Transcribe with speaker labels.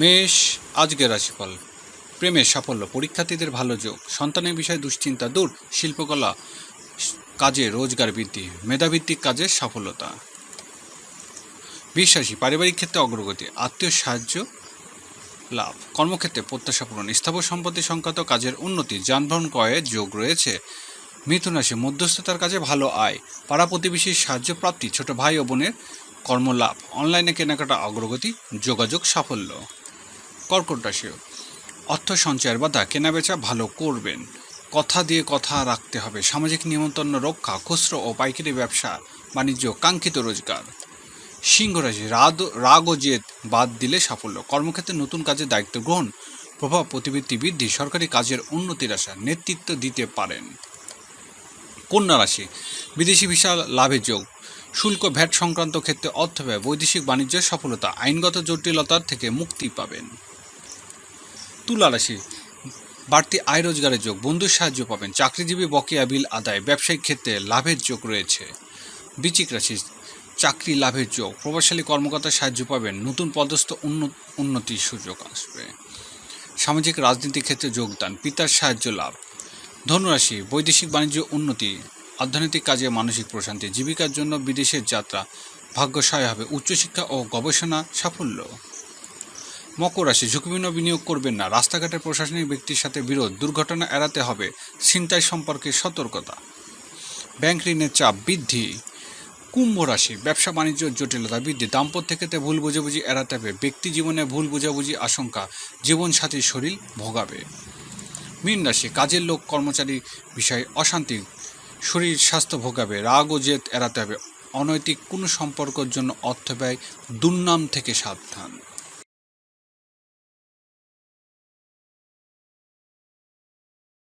Speaker 1: মেষ আজকের রাশিফল। প্রেমের সাফল্য, পরীক্ষার্থীদের ভালো যোগ, সন্তানের বিষয়ে দুশ্চিন্তা দূর, শিল্পকলা, কাজে রোজগার বৃদ্ধি, মেধাভিত্তিক কাজের সফলতা বিশ্বাসী, পারিবারিক ক্ষেত্রে অগ্রগতি, আত্মীয় সাহায্য, লাভ। কর্মক্ষেত্রে প্রত্যাশা পূরণ, স্থাবর সম্পত্তি সংক্রান্ত কাজের উন্নতি, যানবাহন ক্রয়ের যোগ রয়েছে। মিথুন রাশি, মধ্যস্থতার কাজে ভালো আয়, পাড়া প্রতিবেশীর সাহায্য প্রাপ্তি, ছোট ভাই ও বোনের কর্মলাভ, অনলাইনে কেনাকাটা, অগ্রগতি, যোগাযোগ সাফল্য। কর্কট রাশিও অর্থ সঞ্চয়ের বাধা, কেনাবেচা ভালো করবেন। কথা দিয়ে কথা রাখতে হবে। সামাজিক নিমন্ত্রণ রক্ষা, খুচরো ও পাইকারি ব্যবসা, বাণিজ্য, কাঙ্ক্ষিত রোজগার। সিংহ রাশি রাগ রাগ ও জেদ বাদ দিলে সাফল্য। কর্মক্ষেত্রে নতুন কাজের দায়িত্ব গ্রহণ, প্রভাব, প্রতিবৃত্তি বৃদ্ধি, সরকারি কাজের উন্নতির আশা, নেতৃত্ব দিতে পারেন। কন্যা রাশি, বিদেশি ভিসা লাভের যোগ। শুল্ক, ভ্যাট সংক্রান্ত ক্ষেত্রে অর্থ ব্যয় বৈদেশিক বাণিজ্যের সফলতা, আইনগত জটিলতার থেকে মুক্তি পাবেন। তুলা রাশি। বাড়তি আয় রোজগারের যোগ, বন্ধুর সাহায্য পাবেন, চাকরিজীবী বকেয়া বিল আদায়, ব্যবসায়িক ক্ষেত্রে লাভের যোগ রয়েছে। বিচিক রাশি, চাকরি লাভের যোগ, প্রভাবশালী কর্মকর্তার সাহায্য পাবেন, নতুন পদস্থ উন্ন- উন্নতির সুযোগ আসবে। সামাজিক রাজনীতির ক্ষেত্রে যোগদান, পিতার সাহায্য লাভ। ধনুরাশি, বৈদেশিক বাণিজ্য উন্নতি, অর্থনৈতিক কাজে মানসিক প্রশান্তি, জীবিকার জন্য বিদেশের যাত্রা ভাগ্য সহায় হবে, উচ্চশিক্ষা ও গবেষণা সাফল্য। মকর রাশি, ঝুঁকিপূর্ণ বিনিয়োগ করবেন না। রাস্তাঘাটের প্রশাসনিক ব্যক্তির সাথে বিরোধ, দুর্ঘটনা এড়াতে হবে। ছিনতাই সম্পর্কে সতর্কতা। ব্যাংক ঋণের চাপ বৃদ্ধি। কুম্ভ রাশি, ব্যবসা বাণিজ্য জটিলতা বৃদ্ধি। দাম্পত্য ক্ষেত্রে ভুল বুঝাবুঝি এড়াতে হবে। ব্যক্তি জীবনে ভুল বুঝাবুঝি আশঙ্কা, জীবনসাথীর শরীর ভোগাবে। মীন রাশি, কাজের লোক, কর্মচারী বিষয়ে অশান্তি, শরীর স্বাস্থ্য ভোগাবে। রাগ ও জেদ এড়াতে হবে। অনৈতিক কোনো সম্পর্কের জন্য অর্থ ব্যয় দুর্নাম থেকে সাবধান।